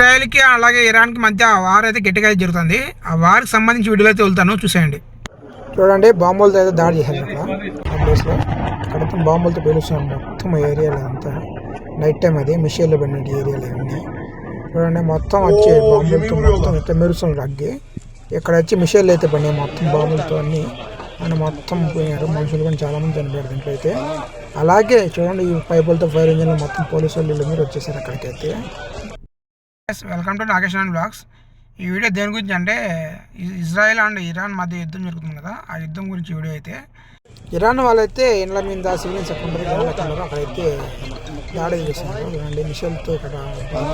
ఇజ్రాయెల్కి అలాగే ఇరాన్కి మధ్య వార్ అయితే గట్టిగా అయితే జరుగుతుంది. ఆ వార్కి సంబంధించి వీడియోలు అయితే వెళ్తాను. చూసేయండి. చూడండి బాంబులతో అయితే దాడి చేశారు అక్కడ ప్లేస్లో మొత్తం బాంబులతో పేలుస్తున్నాం మొత్తం ఏరియాలో అంతా. నైట్ టైం అది మిషన్లో పడిన ఏరియాలో అన్నీ. చూడండి మొత్తం వచ్చి బాంబులతో మొత్తం ఇట్లా మెరుస్తుంది అగ్గి. ఇక్కడ వచ్చి మిషన్లు అయితే పడినాయి మొత్తం బాంబులతో అన్నీ. అని మొత్తం పోయినారు. మనుషులు కానీ చాలా మంది చనిపోయారు దీంట్లో అయితే. అలాగే చూడండి ఈ పైపులతో ఫైర్ ఇంజిన్లో మొత్తం పోలీసు వాళ్ళు మీరు వచ్చేసారు అక్కడికైతే. Welcome to Nagesh and blogs ఈ వీడియో దేని గురించి అంటే ఇజ్రాయెల్ అండ్ ఇరాన్ మధ్య యుద్ధం జరుగుతుంది కదా ఆ యుద్ధం గురించి వీడియో అయితే. ఇరాన్ వాళ్ళైతే ఇండ్ల మీద సివిలియన్స్ అక్కడైతే దాడి చేశారు. చూడండి మిషన్తో ఇక్కడ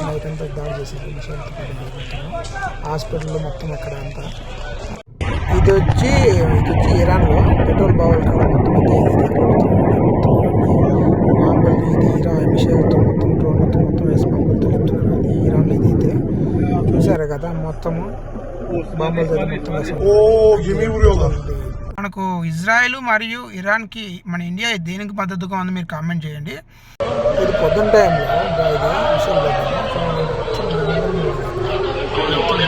నైట్ అంతా దాడి చేశారు మిషన్తో హాస్పిటల్లో మొత్తం అక్కడ అంతా. ఇది వచ్చి ఇది వచ్చి ఇరాన్లో పెట్రోల్ బావులు కాడ మొత్తం అయితే ఇది తగలబడుతుంది. మొత్తం ఇవన్నీ బాంబులు ఇది ఇరాన్ మిషన్లతో మొత్తం డ్రోన్లతో మొత్తం వేసి బాంబులతో లేపుతున్నారు అది ఇరాన్లో ఇదైతే చూసారు కదా మొత్తము మనకు ఇజ్రాయెల్ మరియు ఇరాన్కి మన ఇండియా దేనికి మద్దతుగా ఉంది మీరు కామెంట్ చేయండి. ఇది పొద్దున్న టైంలో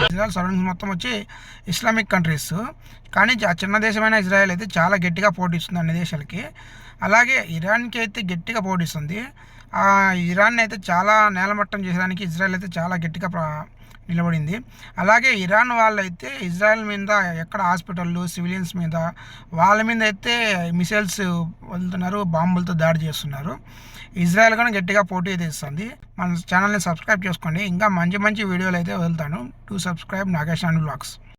ఇజ్రాయెల్ సరౌండింగ్స్ మొత్తం వచ్చి ఇస్లామిక్ కంట్రీస్. కానీ ఆ చిన్న దేశమైన ఇజ్రాయెల్ అయితే చాలా గట్టిగా పోటీస్తుంది అన్ని దేశాలకి. అలాగే ఇరాన్కి అయితే గట్టిగా పోటీస్తుంది. ఆ ఇరాన్ అయితే చాలా నేలమట్టం చేసేదానికి ఇజ్రాయెల్ అయితే చాలా గట్టిగా నిలబడింది. అలాగే ఇరాన్ వాళ్ళైతే ఇజ్రాయెల్ మీద ఎక్కడ హాస్పిటళ్ళు సివిలియన్స్ మీద వాళ్ళ మీద అయితే మిసైల్స్ వదులుతున్నారు బాంబులతో దాడి చేస్తున్నారు. ఇజ్రాయెల్ కూడా గట్టిగా పోటీ అయితే ఇస్తుంది. మన ఛానల్ని సబ్స్క్రైబ్ చేసుకోండి. ఇంకా మంచి మంచి వీడియోలు అయితే వదులుతాను. To subscribe Nagesh and blogs.